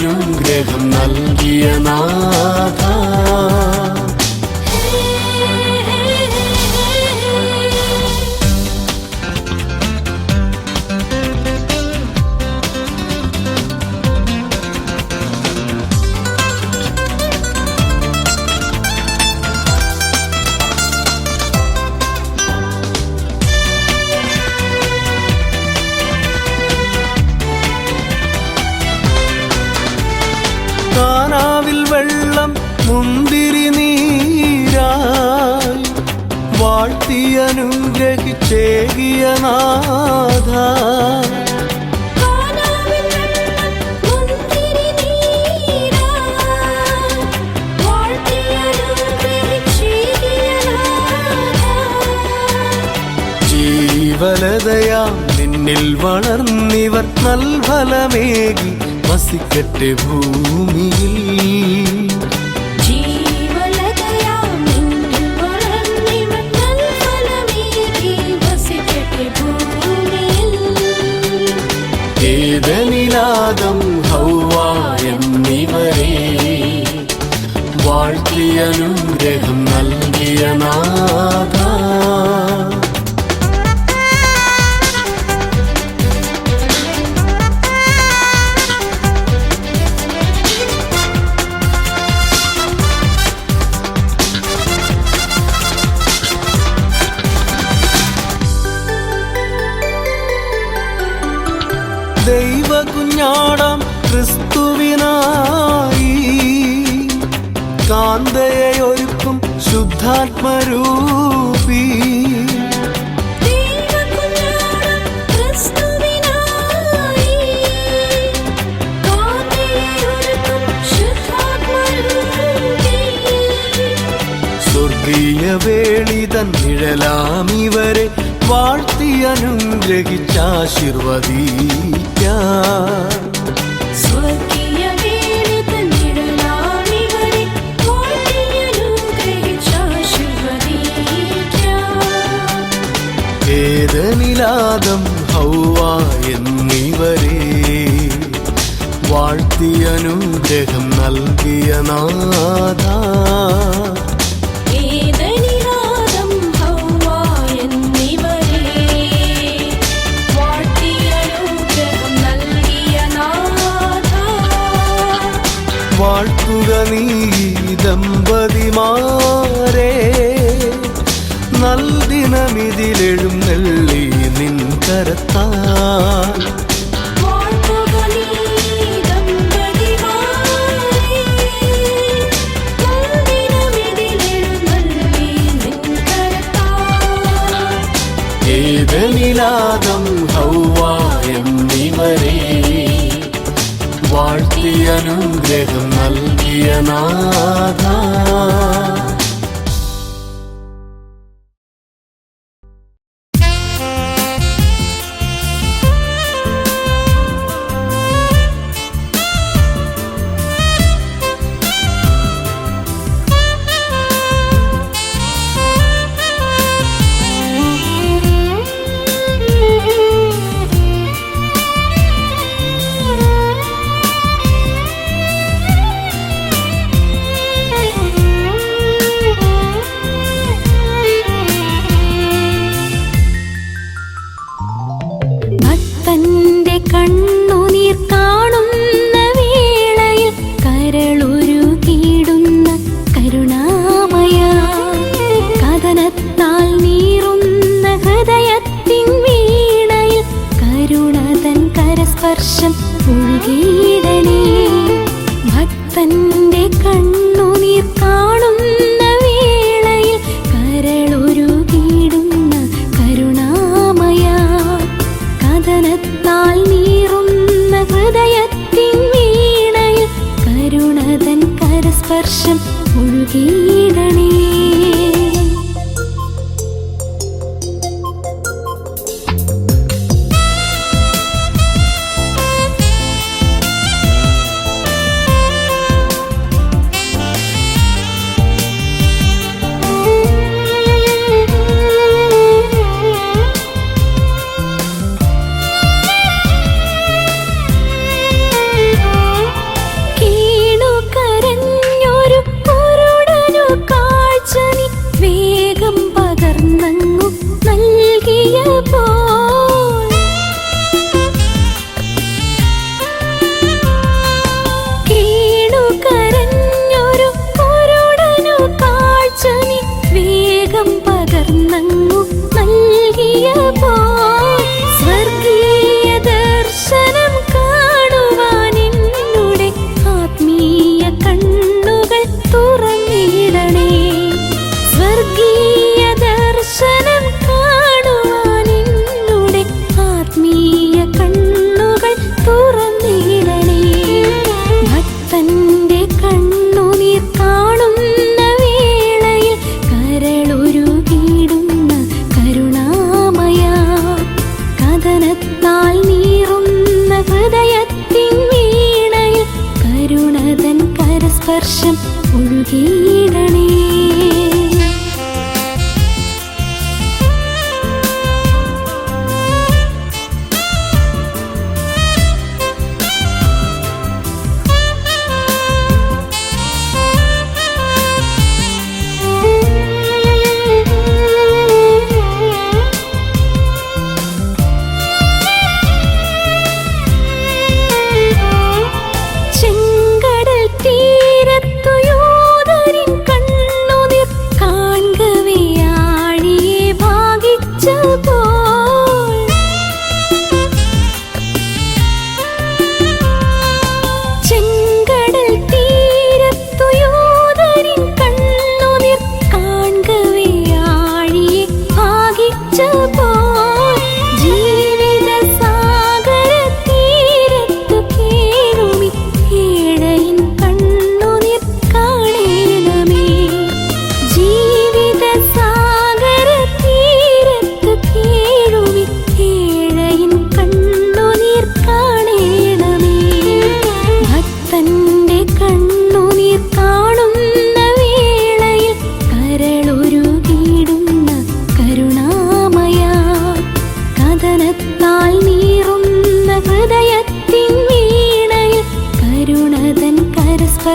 വാഴ്ത്തിയനുഗ്രഹം നൽകിയ നാഥ മുന്തിരി നീരായി വാഴ്ത്തിയനുഗ്രഹിച്ചേകിയ നാഥ. ജീവലതയാ നിന്നിൽ വളർന്നിവർ നൽഫലമേകി വസിക്കട്ടെ ഭൂമിയിൽ. ഏതനിലാദം ഹൗവ എന്നിവരെ. വാഴ്ത്തിയനുഗ്രഹം നൽകിയ നാഥ തൻ നിഴലാമിവരെ വാഴ്ത്തി അനുഗ്രഹിച്ചാശീർവദിക്കാം സ്വർഗീയ വേളിതൻ നിഴലാമിവരെ വാഴ്ത്തിയനുഗ്രഹിച്ചാശീർവദിക്കാം. ഏതനിലാദം ഹൗവ എന്നിവരെ വാഴ്ത്തിയനുഗ്രഹം നൽകിയ നാഥ നീ ദമ്പതിമാരെ നൽദിനമിതിലെഴുന്നള്ളി നിൻ കരത്താൽ. ഏതനിലാദം ഹൗവ എന്നിവരെ വാഴ്ത്തിയനുഗ്രഹം നൽകിയ നാഥ കണ്ണുനീർ കാണുന്ന की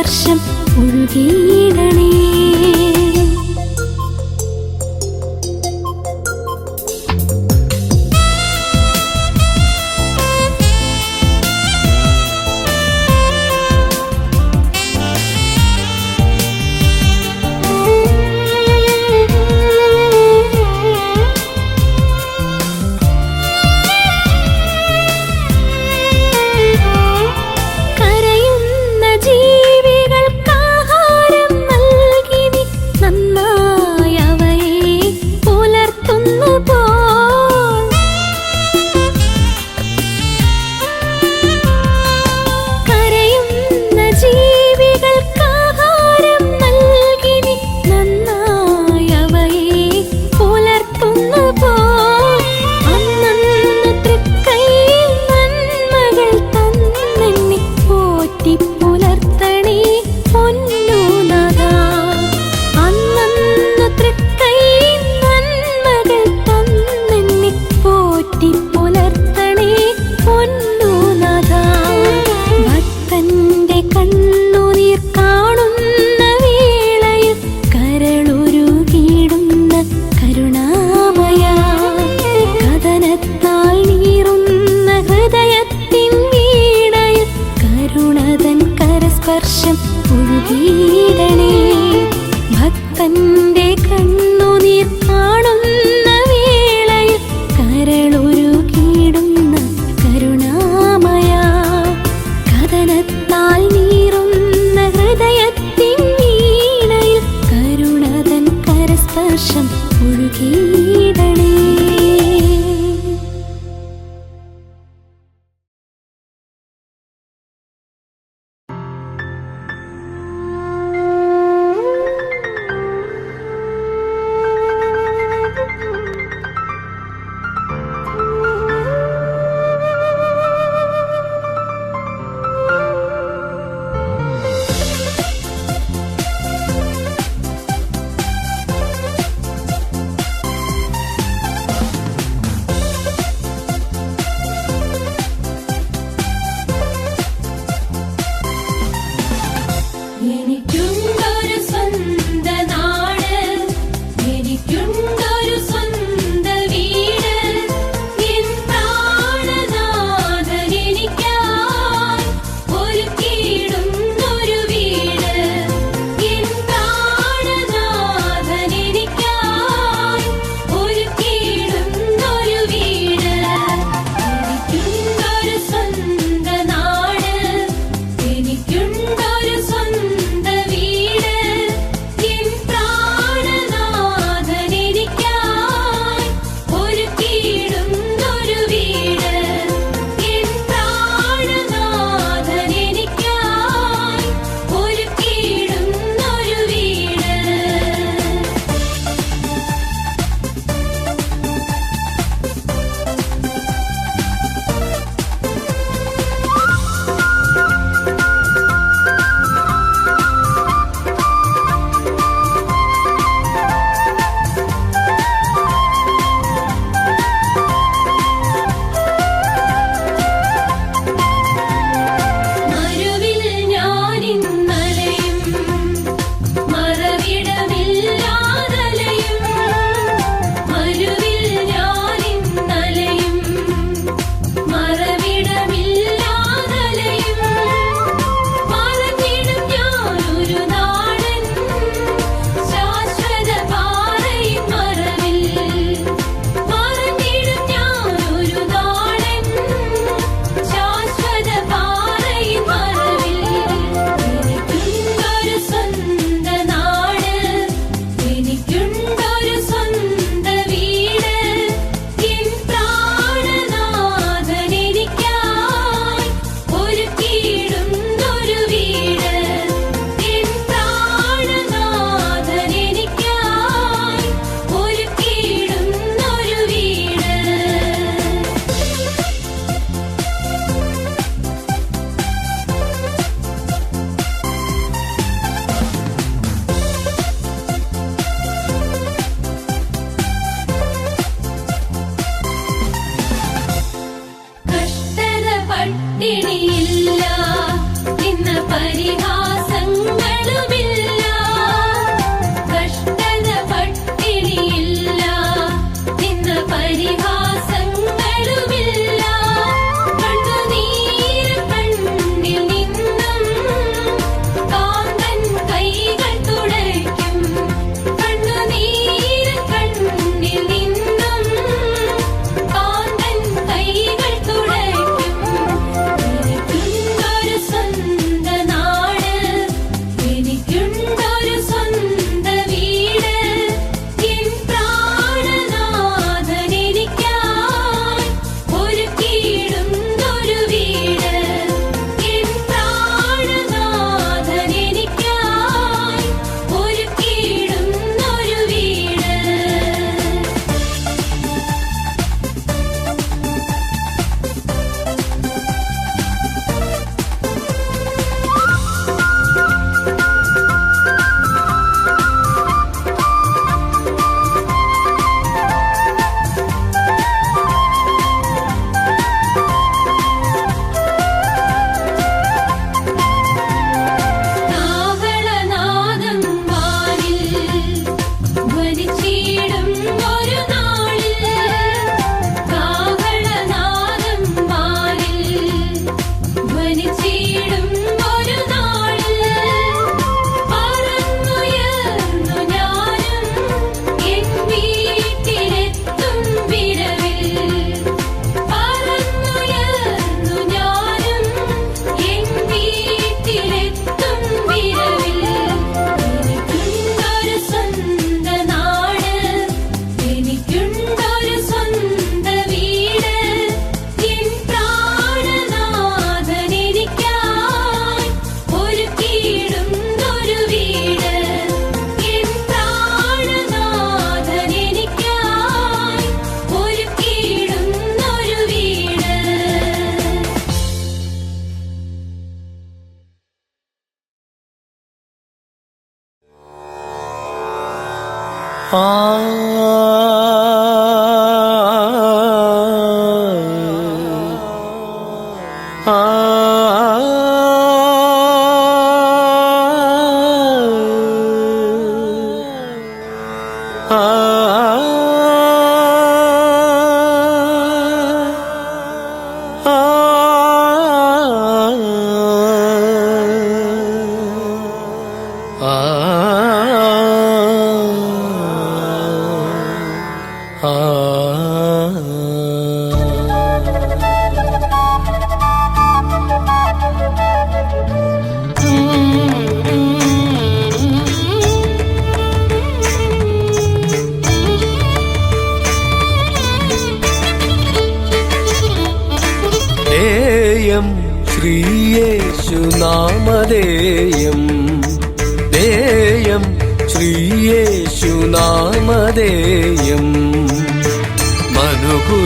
കരസ്പർശം ഒഴുകിയിടണേ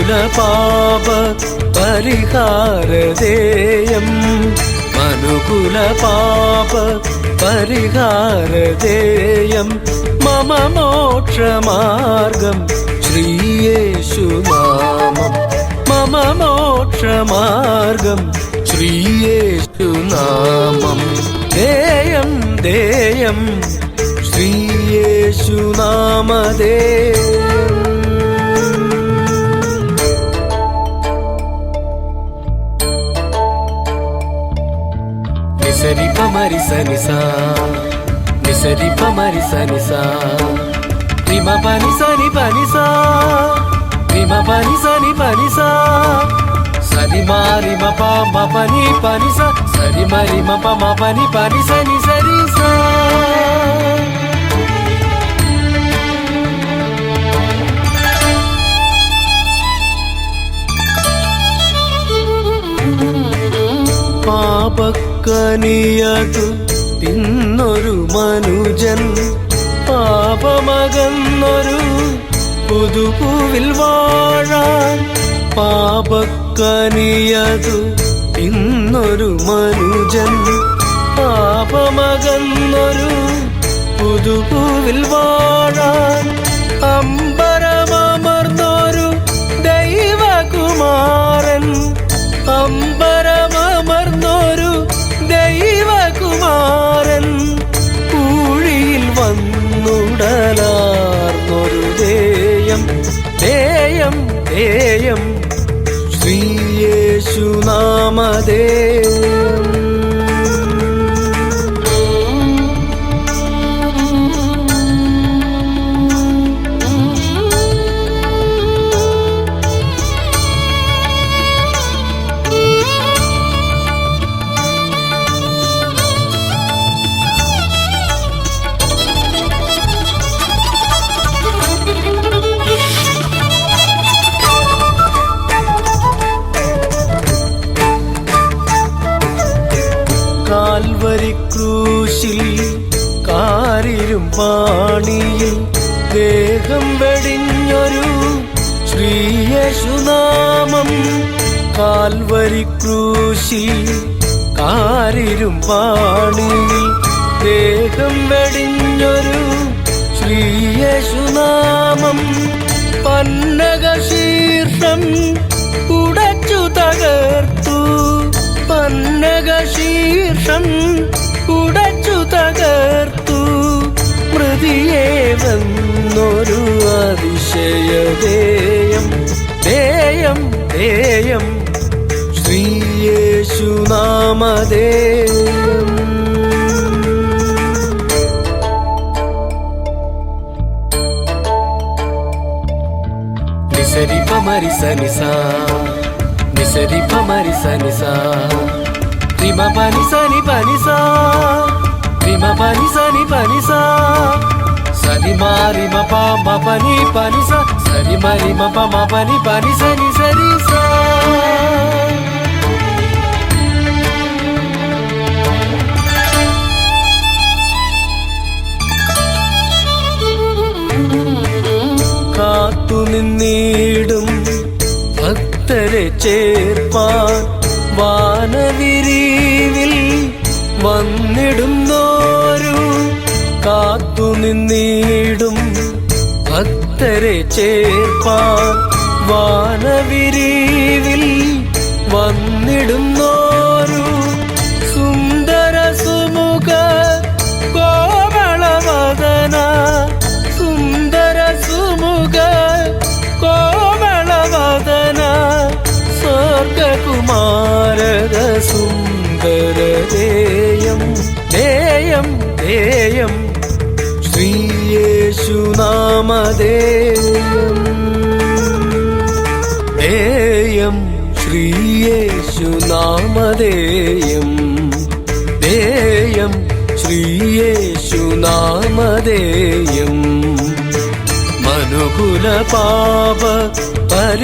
മനുകുല പാപ പരിഹാരദേയം മനുകുല പാപ പരിഹാരദേയം മമ മോക്ഷമാർഗം ശ്രീയേശുനാമം മമ മോക്ഷമാർഗം ശ്രീയേശുനാമം ദേയം ദേയം ശ്രീയേശുനാമദേയം నిసరి పమరి సనిసా నిసరి పమరి సనిసా. ప్రిమ పని సని పనిసా ప్రిమ పని సని పనిసా. సరి మారి మప పని పనిస సరి మరి మప మపని పనిస ని సరి సా. పాప പാപക്കനിയതു തിന്നൊരു മനുജൻ പാപമകന്നൊരു പുതുപൂവിൽ വാഴാൻ പാപക്കനിയതു തിന്നൊരു മനുജൻ പാപമകന്നൊരു പുതുപൂവിൽ വാഴാൻ അമ്പരമർന്നൊരു ദൈവകുമാരൻ അമ്പരമർന്നൊരു ദേയം ദേയം മൃതിയെ വന്നൊരു അതിശയദേയം ദേയം ദേയം ശ്രീയേശുനാമദേയം నిసరి పమరి సనిస నిసరి పమరి సనిస రిమ పని సని పనిస రిమ పని సని పనిస సని మారి మ ప మ పని పనిస సని మరి మ ప మ పని పని సని సరి సా കാത്തുനിന്നിടും ഭക്തരെ ചേർപ്പാൻ വാനവിരീവിൽ വന്നിടുന്നോരു കാത്തുനിന്നിടും ഭക്തരെ ചേർപ്പാൻ വാനവിരീവിൽ വന്നിടുന്നോരു സുന്ദര സുമുഖ കോമളവദന സുന്ദര സുമുഖ കോമളവദന സ്വർഗകുമാരക ദേയം ശ്രീയേശുനാമദേയം ദേയം ശ്രീയേശുനാമദേയം മനുകുല പാപ പരിഹാരദേയം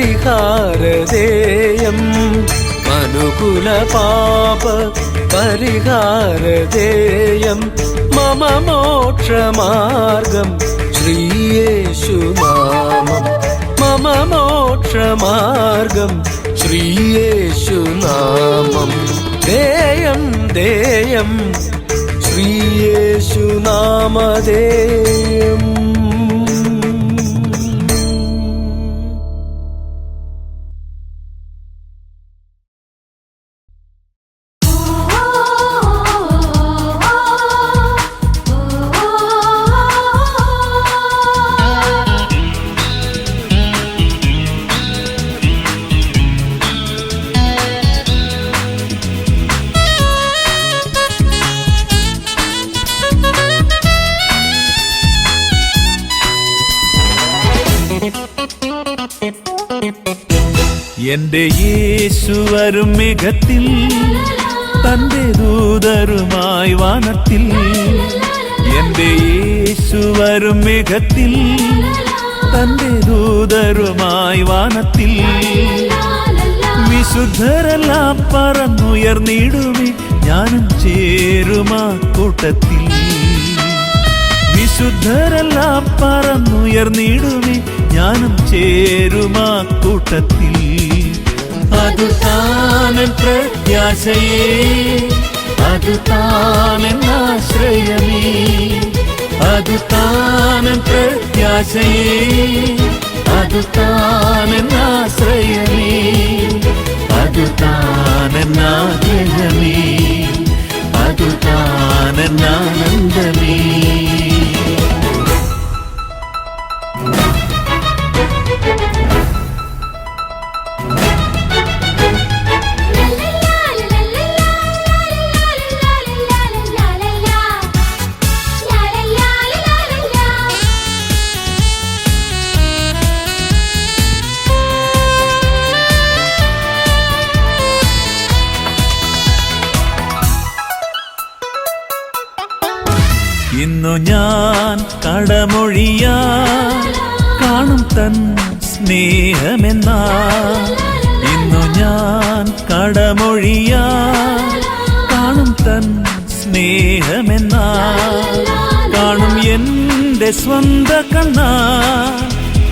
മനുകുല പാപ പരിഹാരദേയം മമ മോക്ഷമാർഗം ശ്രീയേശുനാമം മമ മോക്ഷമാർഗം ശ്രീയേശുനാമം. ദേയം ദേയം ശ്രീയേശുനാമദേയം എന്റെ യേശു വരും മേഘത്തിൽ തന്റെ ദൂതരുമായി വാനത്തിൽ എന്റെ യേശു വരും മേഘത്തിൽ തന്റെ ദൂതരുമായി വാനത്തിൽ. വിശുദ്ധരെല്ലാം പറന്നുയർന്നിടുമേ ഞാനും ചേരുമാ കൂട്ടത്തിൽ. വിശുദ്ധരെല്ലാം പറന്നുയർന്നിടുമേ ഞാനും ചേരുമാ കൂട്ടത്തിൽ. അത് താനൻ പ്രത്യാശയേ അത് താനെന്നാശ്രയമേ അത് താനൻ പ്രത്യാശയേ അത് താനെന്നാശ്രയമേ അത് താനെന്നാഗ്രഹമേ അത് താനെന്നാനന്ദമേ ഇന്നു ഞാൻ കടമൊഴിയ കാണും തൻ സ്നേഹമെന്നാ. ഇന്നു ഞാൻ കടമൊഴിയ കാണും തൻ സ്നേഹമെന്നാ. കാണും എന്റെ സ്വന്ത കണ്ണാ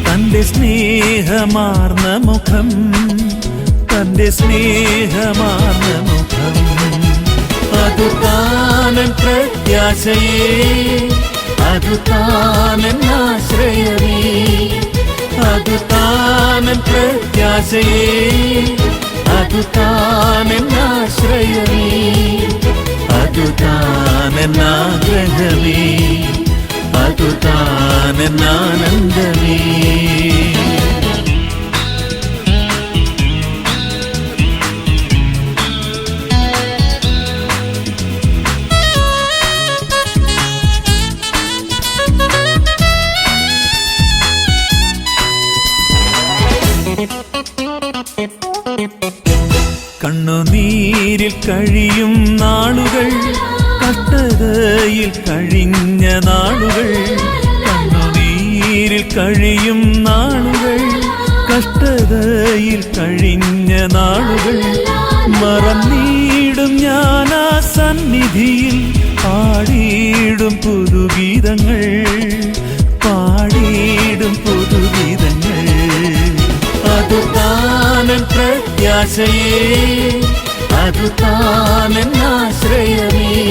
തന്റെ സ്നേഹമാർന്ന മുഖം തന്റെ സ്നേഹമാർന്ന മുഖം. അതു താനൻ പ്രത്യാശയേ അതു താനൻ ആശ്രയമേ. അതു താനൻ പ്രത്യാശയേ അതു താനൻ ആശ്രയമേ. അതു താനൻ ആഗ്രഹമേ അതു താനൻ ആനന്ദമേ. കട്ടതയിൽ കഴിഞ്ഞ നാളുകൾ കണ്ണുനീരിൽ കഴിയും നാളുകൾ കഷ്ടതയിൽ കഴിഞ്ഞ നാളുകൾ. മറന്നീടും ഞാൻ ആ സന്നിധിയിൽ പാടിയിടും പുതുഗീതങ്ങൾ പാടിയിടും പുതുഗീതങ്ങൾ. അതു താനൻ പ്രത്യാശയേ അതു താനൻ ആശ്രയമേ.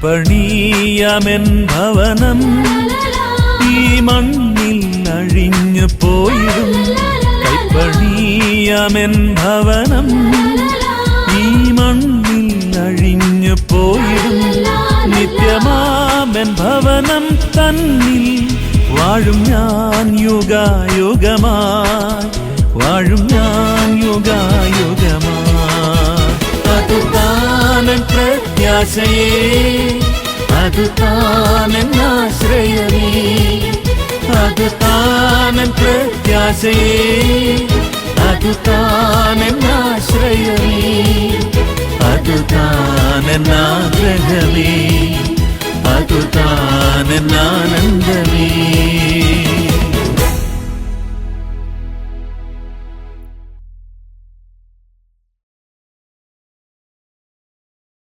കൈപ്പണിയാമെൻ ഭവനം ഈ മണ്ണിൽ അഴിഞ്ഞു പോയിടും. കൈപ്പണിയാമെൻ ഭവനം ഈ മണ്ണിൽ അഴിഞ്ഞു പോയിടും. നിത്യമാമൻ ഭവനം തന്നിൽ വാഴും ഞാൻ യുഗായുഗമായി വാഴും ഞാൻ യുഗായുഗമായി. താനൻ പ്രത്യാശയേ അത് താനൻ ആശ്രയമേ. അത് താനൻ പ്രത്യാശയേ അത് താനൻ ആശ്രയമേ. അത് താനൻ ആഗ്രഹമേ അത് താനൻ ആനന്ദമേ.